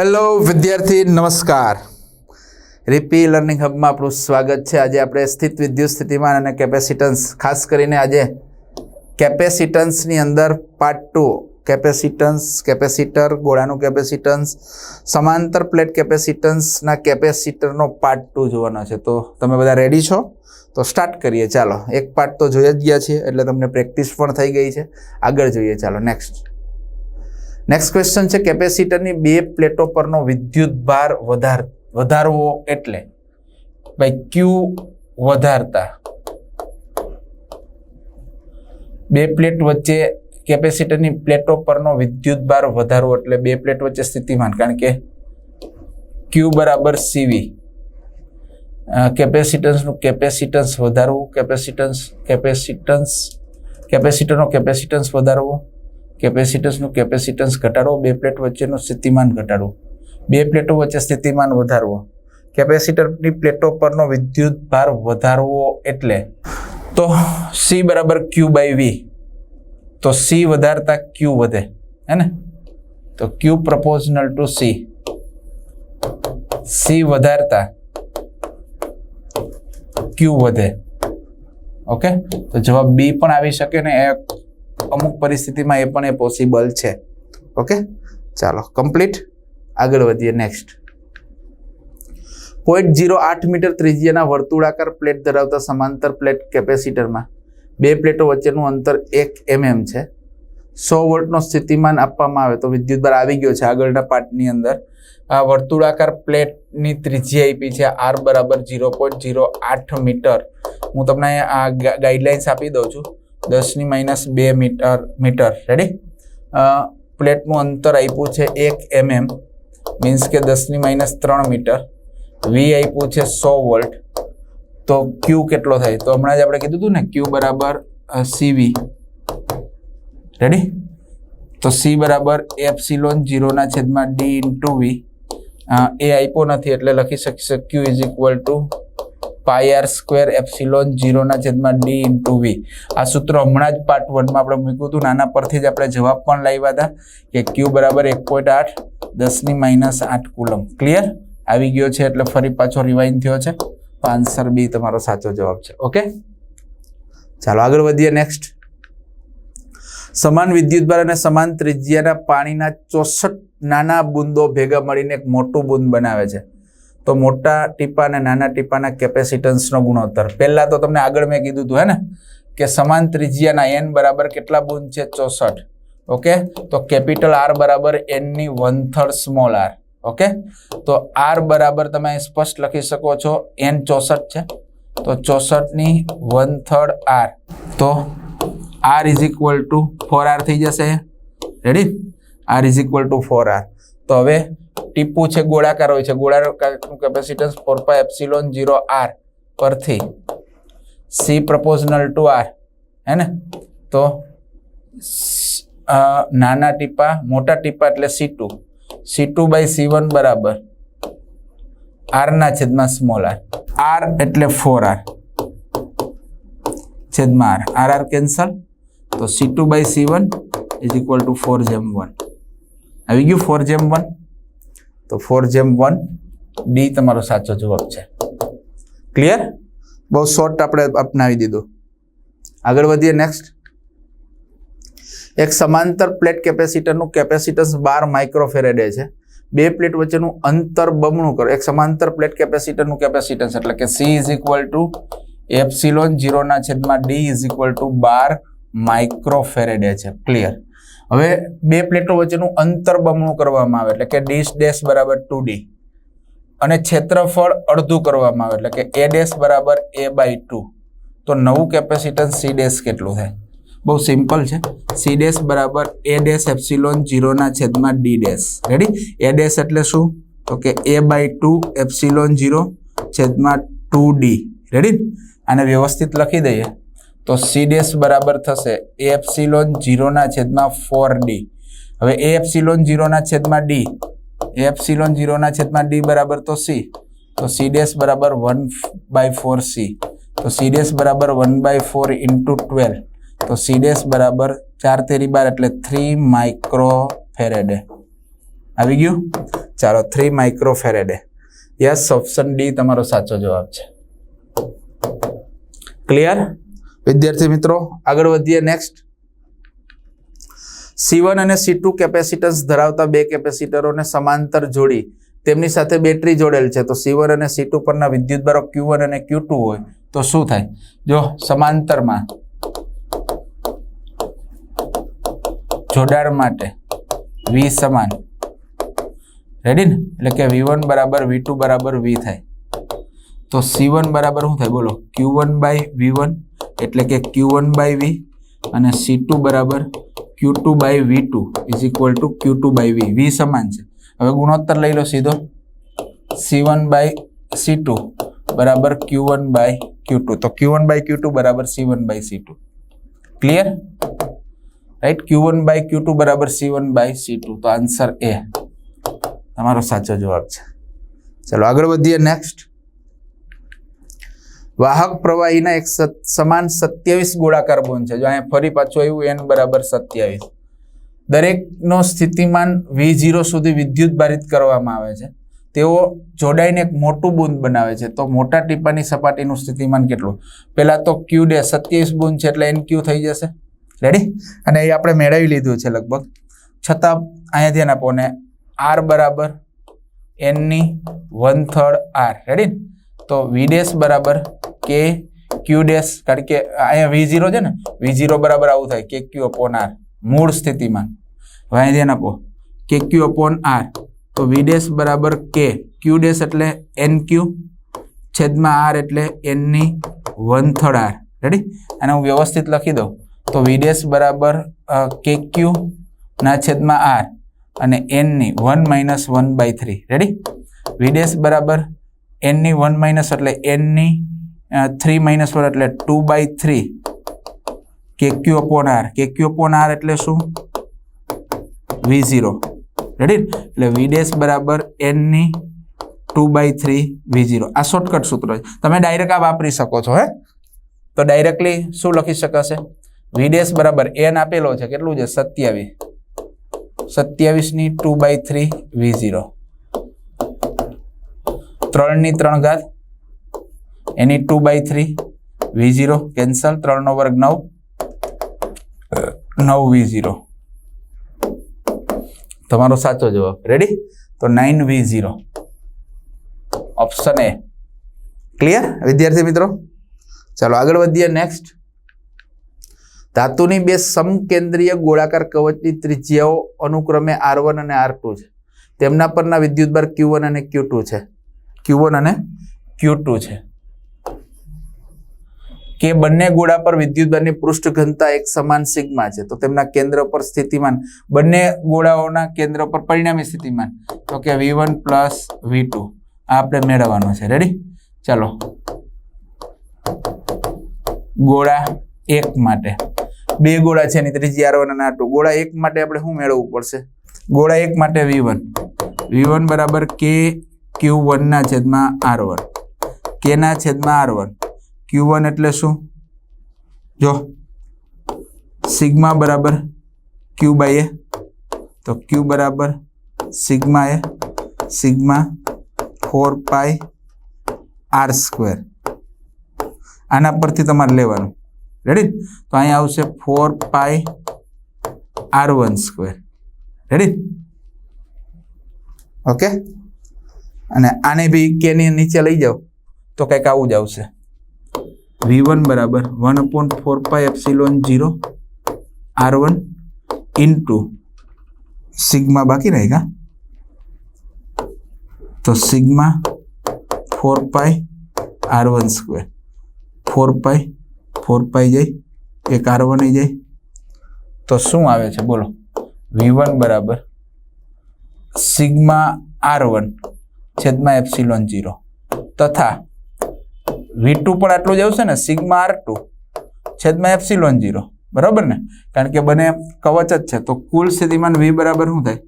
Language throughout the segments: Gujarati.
હેલો વિદ્યાર્થી, નમસ્કાર. રીપી લર્નિંગ હબમાં આપણું સ્વાગત છે. આજે આપણે સ્થિત વિદ્યુત સ્થિતિમાન અને કેપેસિટન્સ ખાસ કરીને આજે કેપેસિટન્સની અંદર પાર્ટ ટુ કેપેસિટન્સ કેપેસિટર ગોળાનું કેપેસિટન્સ સમાંતર પ્લેટ કેપેસિટન્સના કેપેસિટરનો પાર્ટ ટુ જોવાનો છે. તો તમે બધા રેડી છો? તો સ્ટાર્ટ કરીએ. ચાલો, એક પાર્ટ તો જોઈ જ ગયા છીએ, એટલે તમને પ્રેક્ટિસ પણ થઈ ગઈ છે. આગળ જોઈએ. ચાલો નેક્સ્ટ નેક્સ્ટ ક્વેશ્ચન છે, કેપેસિટરની બે પ્લેટો પરનો વિદ્યુત ભાર વધાર, વધારવો એટલે? ભાઈ ક્યુ વધારતા. બે પ્લેટ વચ્ચે કેપેસિટરની પ્લેટો પરનો વિદ્યુત ભાર વધારવો એટલે બે પ્લેટ વચ્ચે સ્થિતિમાન, કારણ કે ક્યુ બરાબર સીવી કેપેસિટન્સનું કેપેસિટન્સ વધારવું કેપેસિટન્સ કેપેસિટન્સ કેપેસિટરનો કેપેસિટન્સ વધારવો. કેપેસિટન્સનું કેપેસિટન્સ ઘટાડવો બે પ્લેટ વચ્ચેનું સ્થિતિમાન ઘટાડવું બે પ્લેટો વચ્ચે સ્થિતિમાન વધારવો. કેપેસિટરની પ્લેટો પરનો વિદ્યુત ભાર વધારવો એટલે તો સી બરાબર ક્યુ બાય વી તો સી વધારતા ક્યુ વધે, હે ને? તો Q proportional to C C વધારતા ક્યુ વધે. ઓકે તો જવાબ બી પણ આવી શકે ને એ અમુક પરિસ્થિતિમાં એ પણ એ પોસિબલ છે. ઓકે ચાલો કમ્પ્લીટ આગળ વધીએ નેક્સ્ટ પોઈન્ટ જીરો આઠ મીટર ત્રિજ્યાના વર્તુળાકાર પ્લેટ ધરાવતા સમાંતર પ્લેટ કેપેસિટરમાં બે પ્લેટો વચ્ચેનું અંતર એક એમએમ છે. સો વોલ્ટનો સ્થિતિમાન આપવામાં આવે તો વિદ્યુતભાર આવી ગયો છે આગળના પાર્ટની અંદર. આ વર્તુળાકાર પ્લેટની ત્રિજ્યા આપી છે આર બરાબર ઝીરો પોઈન્ટ ઝીરો આઠ મીટર હું તમને આ ગાઈડલાઇન્સ આપી દઉં છું. દસની માઇનસ બે મીટર મીટર. રેડી પ્લેટનું અંતર આપ્યું છે એક એમએમ મીન્સ કે દસની માઇનસ ત્રણ મીટર. વી આપ્યું છે સો વોલ્ટ તો ક્યુ કેટલો થાય? તો હમણાં જ આપણે કીધું હતું ને ક્યુ બરાબર સીવી રેડી તો સી બરાબર એપ્સિલોન જીરોના છેદમાં ડી ઇન્ટુ વી એ આપ્યો નથી એટલે લખી શકીશ Q is equal to pi R square epsilon જીરોના છેદમાં ડી ઇન્ટુ વી આ સૂત્ર હમણાં જ પાર્ટ વનમાં આપણે મૂક્યું હતું નાના પરથી જ આપણે જવાબ પણ લાવ્યા હતા કે ક્યુ બરાબર એક પોઈન્ટ આઠ દસની માઇનસ આઠ કુલમ ક્લિયર આવી ગયો છે એટલે ફરી પાછો રિવાઇન થયો છે. તો આન્સર બી તમારો સાચો જવાબ છે. ઓકે ચાલો આગળ વધીએ નેક્સ્ટ સમાન વિદ્યુતભાર અને સમાન ત્રિજ્યાના પાણીના ચોસઠ નાના બુંદો ભેગા મળીને એક મોટું બુંદ બનાવે છે. તો મોટા ટીપા અને નાના ટીપાના કેપેસિટન્સનો ગુણોત્તર. પહેલાં તો તમને આગળ મેં કીધું હતું, હે ને, કે સમાન ત્રિજ્યાના એન બરાબર કેટલા બુંદ છે? ચોસઠ. ઓકે? તો કેપિટલ આર બરાબર એનની one third small R okay? તો આર બરાબર તમે સ્પષ્ટ લખી શકો છો એન ચોસઠ છે. તો ચોસઠની વન થર્ડ આર તો R is equal to four R થઈ જશે. Ready R is equal to four R તો હવે ટીપું છે, ગોળાકાર હોય છે. ગોળાકારનું capacitance four pi epsilon zero R પરથી સી પ્રપોઝનલ ટુ આર હે ને? તો નાના ટીપા, મોટા ટીપા એટલે C two C two by C one બરાબર આરના છેદમાં સ્મોલ આર આર એટલે ફોર આર છેદમાં આર આર આર કેન્સલ તો C two by C one is equal to four જેમ વન આવી ગયું ફોર જેમ વન તો ફોર જેમ વન ડી તમારો સાચો જવાબ છે. ક્લિયર બહુ શોર્ટ આપણે અપનાવી દીધું. આગળ વધીએ નેક્સ્ટ એક સમાંતર પ્લેટ કેપેસિટરનું કેપેસિટન્સ બાર માઇક્રોફેરેડે છે. બે પ્લેટ વચ્ચેનું અંતર બમણું કરો. એક સમાંતર પ્લેટ કેપેસિટરનું કેપેસિટન્સ એટલે કે C is equal to epsilon જીરોના છેદમાં ડી ઇઝ ઇક્વલ ટુ બાર માઇક્રોફેરેડે છે. ક્લિયર હવે બે પ્લેટો વચ્ચેનું અંતર બમણું કરવામાં આવે એટલે કે ડીશ ડેશ બરાબર ટુ ડી અને ક્ષેત્રફળ અડધું કરવામાં આવે એટલે કે એ ડેશ બરાબર એ બાય ટુ. તો નવું કેપેસિટન્સ સી ડેશ કેટલું થાય? બહુ સિમ્પલ છે. સી ડેશ બરાબર એ ડેશ એપ્સિલોન જીરોના છેદમાં D dash. Ready A dash એટલે શું? તો કે A by two epsilon zero છેદમાં ટુ ડી. રેડી આને વ્યવસ્થિત લખી દઈએ. તો સી ડેશ બરાબર થશે. એ એપ્સિલોન જીરોના છેદમાં ફોર ડી હવે એ એપ્સિલોન જીરોના છેદમાં ડી એ એપ્સિલોન જીરોના છેદમાં ડી બરાબર તો સી તો સી ડેશ બરાબર વન બાય ફોર સી તો સી ડેશ બરાબર one by four into twelve તો સી ડેશ બરાબર ચાર તેરી બાર એટલે થ્રી માઇક્રો ફેરેડે આવી ગયું? ચાલો three micro farad yes option D તમારો સાચો જવાબ છે. ક્લિયર વિદ્યાર્થી મિત્રો, આગળ વધીએ નેક્સ્ટ સી વન અને સી ટુ કેપેસિટન્સ ધરાવતા બે કેપેસિટરોને સમાંતર જોડી. તેમની સાથે બેટરી જોડેલ છે. તો સી અને સી ટુ પરના વિદ્યુતભારો ક્યુ અને ક્યુ હોય, તો શું થાય? જો સમાંતરમાં જોડાણ માટે વી સમાન. રેડી ને? એટલે કે વી બરાબર વી ટુ બરાબર વી થાય. તો સી વન બરાબર શું થાય? બોલો. Q one by V one એટલે કે ક્યુ વન બાય વી અને સી ટુ બરાબર Q two by V two is equal to Q two by V V સમાન છે. હવે ગુણોત્તર લઈ લો સીધો. C one by C two બરાબર Q one by Q two તો Q one by Q two બરાબર C one by C two clear right Q one by Q two બરાબર C one by C two તો આન્સર એ તમારો સાચો જવાબ છે. ચલો આગળ વધીએ નેક્સ્ટ વાહક પ્રવાહીના એક સમાન સત્યાવીસ ગોળાકાર બોન્ડ છે. જો અહીંયા ફરી પાછું આવ્યું એન બરાબર સત્યાવીસ. દરેકનો સ્થિતિમાન વી જીરો સુધી વિદ્યુત ભારિત કરવામાં આવે છે. તેઓ જોડાઈને એક મોટું બુંદ બનાવે છે. તો મોટા ટીપાની સપાટીનું સ્થિતિમાન કેટલું? પહેલાં તો ક્યુ ડે સત્યાવીસ બુંદ છે એટલે એન ક્યુ થઈ જશે. રેડી અને એ આપણે મેળવી લીધું છે લગભગ. છતાં અહીંયા ધ્યાન આપો ને આર બરાબર એનની વન થર્ડ આર રેડી તો વી ડેસ બરાબર કે ક્યુ ડેશ કારણ કે અહીંયા વી ઝીરો છે ને વી ઝીરો બરાબર આવું થાય, કે ક્યુ અપોન આર મૂળ સ્થિતિમાં હવે અહીંયા ધ્યાન આપો, કે ક્યુ અપોન આર તો વી ડેશ બરાબર કે ક્યુ ડેશ એટલે એન ક્યુ છેદમાં આર એટલે એનની વન થર્ડ આર રેડી અને હું વ્યવસ્થિત લખી દઉં, તો વી ડેશ બરાબર કે ક્યુ ના છેદમાં આર અને એનની one minus one by three ready V dash બરાબર એનની વન માઇનસ એટલે એનની થ્રી માઇનસ વન એટલે ટુ બાય થ્રી કે ક્યુ અપોન આર કે ક્યુ અપોન આર એટલે શું? વી ઝીરો રેડી એટલે વી ડેશ બરાબર એનની two by three V zero આ શોર્ટકટ સૂત્ર છે. તમે ડાયરેક્ટ આ વાપરી શકો છો, હે? તો ડાયરેક્ટલી શું લખી શકાશે? વી ડેશ બરાબર એન આપેલો છે. કેટલું છે? સત્યાવીસ. સત્યાવીસની two by three V zero ત્રણની ત્રણ ઘાત એની two by three V zero cancel ત્રણનો વર્ગ નવ નવ વી ઝીરો તમારો સાચો જવાબ. રેડી તો nine V zero option A clear વિદ્યાર્થી મિત્રો? ચાલો આગળ વધીએ નેક્સ્ટ ધાતુની બે સમકેન્દ્રીય ગોળાકાર કવચની ત્રિજ્યાઓ અનુક્રમે આર વન અને આર ટુ છે. તેમના પરના વિદ્યુતભાર ક્યુ વન અને ક્યુ ટુ છે. ક્યુ અને ક્યુ છે. કે બંને ગોળા પર વિદ્યુતભારની પૃષ્ઠ ઘનતા એક સમાન સિગ્મા છે. તો તેમના કેન્દ્ર પર સ્થિતિમાન, બંને ગોળાઓના કેન્દ્ર પર પરિણામી સ્થિતિમાન. તો કે V one plus V two આ આપણે મેળવવાનો છે. રેડી ચાલો. ગોળા એક માટે. બે ગોળા છે એની, ત્રીજી આર વન અને આર ટુ ગોળા એક માટે આપણે શું મેળવવું પડશે? ગોળા એક માટે વી વન વી વન બરાબર કે ક્યુ વનના છેદમાં આર વન કેના છેદમાં આર વન ક્યુ વન એટલે શું? જો, સિગ્મા બરાબર ક્યુ બાય એ તો ક્યુ બરાબર sigma A sigma four pi R square આના પરથી તમારે લેવાનું. રેડી તો અહીં આવશે four pi R one square ready okay અને આને બી કેની નીચે લઈ જાઓ. તો કંઈક આવું જ આવશે. વી વન બરાબર one upon four pi epsilon zero R one into sigma બાકી રહેગા તો sigma four pi R one square four pi four pi જાય એક આર વન જાય તો શું આવે છે? બોલો। વી વન બરાબર સિગ્મા આર વન છેદમાં એપ્સિલોન જીરો તથા વી ટુ પણ આટલું જ આવશે ને, સિગ્મા આર ટુ છેદમાં એપ્સિલોન જીરો બરાબર ને? કારણ કે બંને કવચ જ છે. તો કુલ સ્થિતિમાન વી બરાબર શું થાય?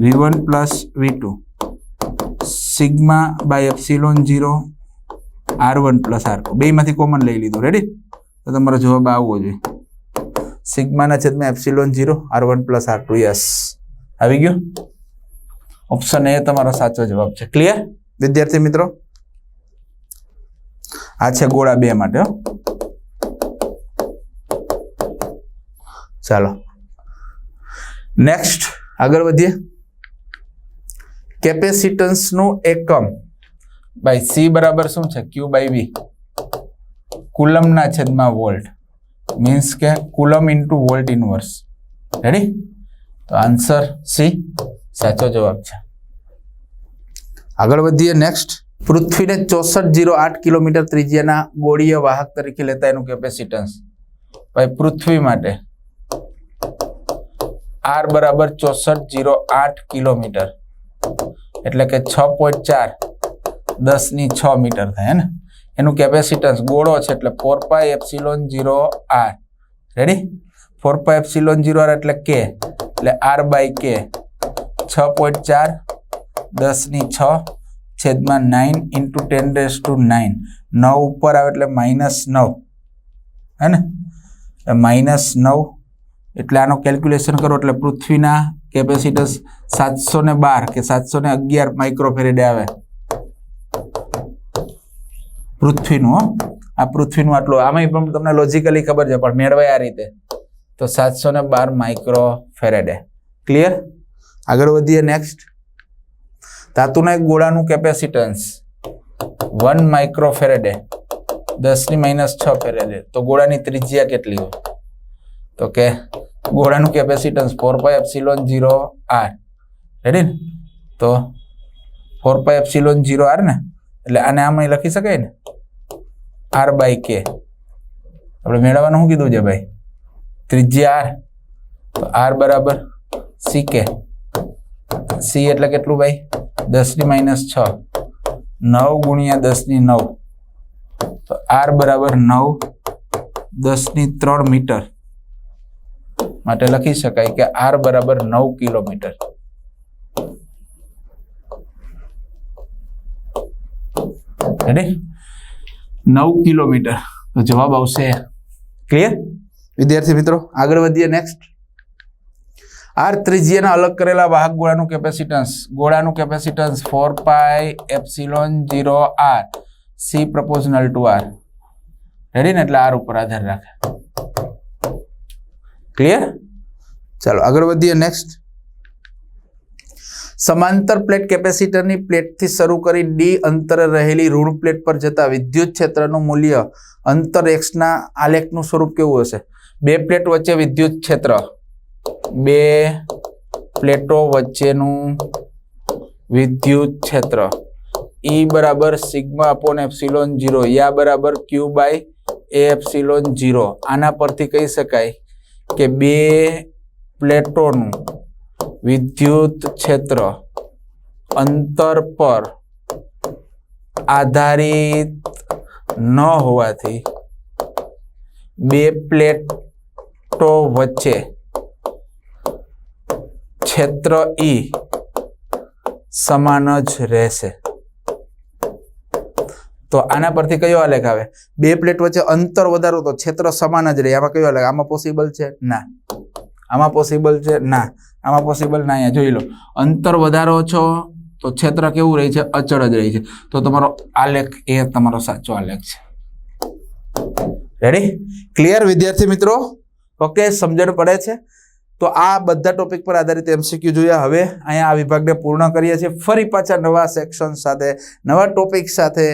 V one plus V two sigma by epsilon zero R one plus R two બેમાંથી કોમન લઈ લીધું. રેડી તો તમારો જવાબ આવવો જોઈએ. સિગ્માના છેદમાં epsilon zero R one plus R two yes આવી ગયું? ઓપ્શન એ તમારો સાચો જવાબ છે. ક્લિયર વિદ્યાર્થી મિત્રો આ છે ગોળા બે માટે ચાલો. નેક્સ્ટ આગળ વધીએ. કેપેસિટન્સનું એકમ બાય સી બરાબર શું છે? ક્યુ બાય વી કુલમના છેદમાં વોલ્ટ. મીન્સ કે coulomb into volt inverse ready તો આન્સર સી સાચો જવાબ છે. આગળ વધીએ. નેક્સ્ટ પૃથ્વીને ચોસઠ જીરો આઠ કિલોમીટર ત્રિજ્યાના ગોળીય વાહક તરીકે લેતા એનું કેપેસિટન્સ ભાઈ, પૃથ્વી માટે આર બરાબર ચોસઠ જીરો આઠ કિલોમીટર. એટલે કે છ પોઈન્ટ ચાર દસની છ મીટર થાય ને? એનું કેપેસિટન્સ ગોળો છે એટલે four pi epsilon zero R ready four pi epsilon zero R એટલે કે, એટલે આર બાય કે છ પોઈન્ટ ચાર દસની છ છેદમાં nine into ten raise to nine. નવ ઉપર આવે એટલે માઇનસ નવ. હે ને? માઇનસ નવ. એટલે આનો કેલ્ક્યુલેશન કરો એટલે પૃથ્વીના કેપેસિટન્સ સાતસો ને બાર કે સાતસો ને અગિયાર માઇક્રોફેરેડે આવે. પૃથ્વીનું આ પૃથ્વીનું આટલું. આમાં પણ તમને લોજિકલી ખબર છે, પણ મેળવાય આ રીતે. તો સાતસો ને બાર માઇક્રો ફેરેડે ક્લિયર આગળ વધીએ નેક્સ્ટ ધાતુના એક ગોળાનું કેપેસિટન્સ વન માઇક્રો ફેરેડે દસની માઇનસ છ ફેરેડે તો ગોળાની ત્રિજ્યા કેટલી હોય? તો કે ગોળાનું capacitance four pi epsilon zero R ready ને? તો four pi epsilon zero R ને? એટલે આને આમાં લખી શકાય ને? આર બાય કે આપણે મેળવવાનું શું કીધું છે ભાઈ? ત્રિજ્યા આર તો આર બરાબર સી કે સી એટલે કેટલું ભાઈ? દસની માઇનસ છ. નવ ગુણ્યા દસની નવ. તો આર બરાબર નવ દસની ત્રણ મીટર. માટે લખી શકાય કે આર બરાબર નવ કિલોમીટર. રેડી નવ કિલોમીટર. તો જવાબ આવશે. ક્લિયર વિદ્યાર્થી મિત્રો, આગળ વધીએ નેક્સ્ટ આર ત્રિજ્યાના અલગ કરેલા વાહક ગોળાનું capacitance ગોળાનું capacitance four pi epsilon zero R see proportional to R ready ને? એટલે આર ઉપર આધાર રાખે. ક્લિયર ચાલો, આગળ વધીએ નેક્સ્ટ સમાંતર પ્લેટ કેપેસિટરની પ્લેટથી શરૂ કરી ડી અંતરે રહેલી ઋણ પ્લેટ પર જતા વિદ્યુત ક્ષેત્રનું મૂલ્ય અંતર એક્સના આલેખનું સ્વરૂપ કેવું હશે? બે પ્લેટ વચ્ચે વિદ્યુત ક્ષેત્ર. બે પ્લેટો વચ્ચેનું વિદ્યુત ક્ષેત્ર. ઈ બરાબર સિગ્મા અપોન એપ્સિલોન જીરો યા બરાબર Q by A epsilon zero આના પરથી કહી શકાય કે બે પ્લેટોનું વિદ્યુત ક્ષેત્ર અંતર પર આધારિત ન હોવાથી બે પ્લેટો વચ્ચે ક્ષેત્ર ઈ સમાન જ રહેશે. તો આના પરથી કયો આલેખ આવે? બે પ્લેટ વચ્ચે અંતર વધારો તો ક્ષેત્ર સમાન જ રહે. આમાં કયો આલેખ? આમાં પોસિબલ છે? ના. આમાં પોસિબલ છે? ના. આમાં પોસિબલ ના, અહીંયા જોઈ લો. અંતર વધારો છો તો ક્ષેત્ર કેવું રહે છે? અચળ જ રહે છે. તો તમારો આલેખ એ તમારો સાચો આલેખ છે. રેડી ક્લિયર વિદ્યાર્થી મિત્રો? ઓકે સમજણ પડે છે? તો આ બધા ટોપિક પર આધારિત એમસીક્યુ જોયા હવે અહીંયા આ વિભાગને પૂર્ણ કરીએ છીએ. ફરી પાછા નવા સેક્શન સાથે, નવા ટોપિક સાથે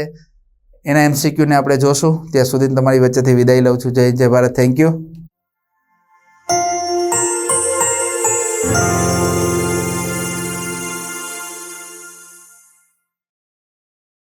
એના એમસીક્યુને આપણે જોશું. ત્યાં સુધી તમારી વચ્ચેથી વિદાય લઉં છું. જય જય ભારત. Thank you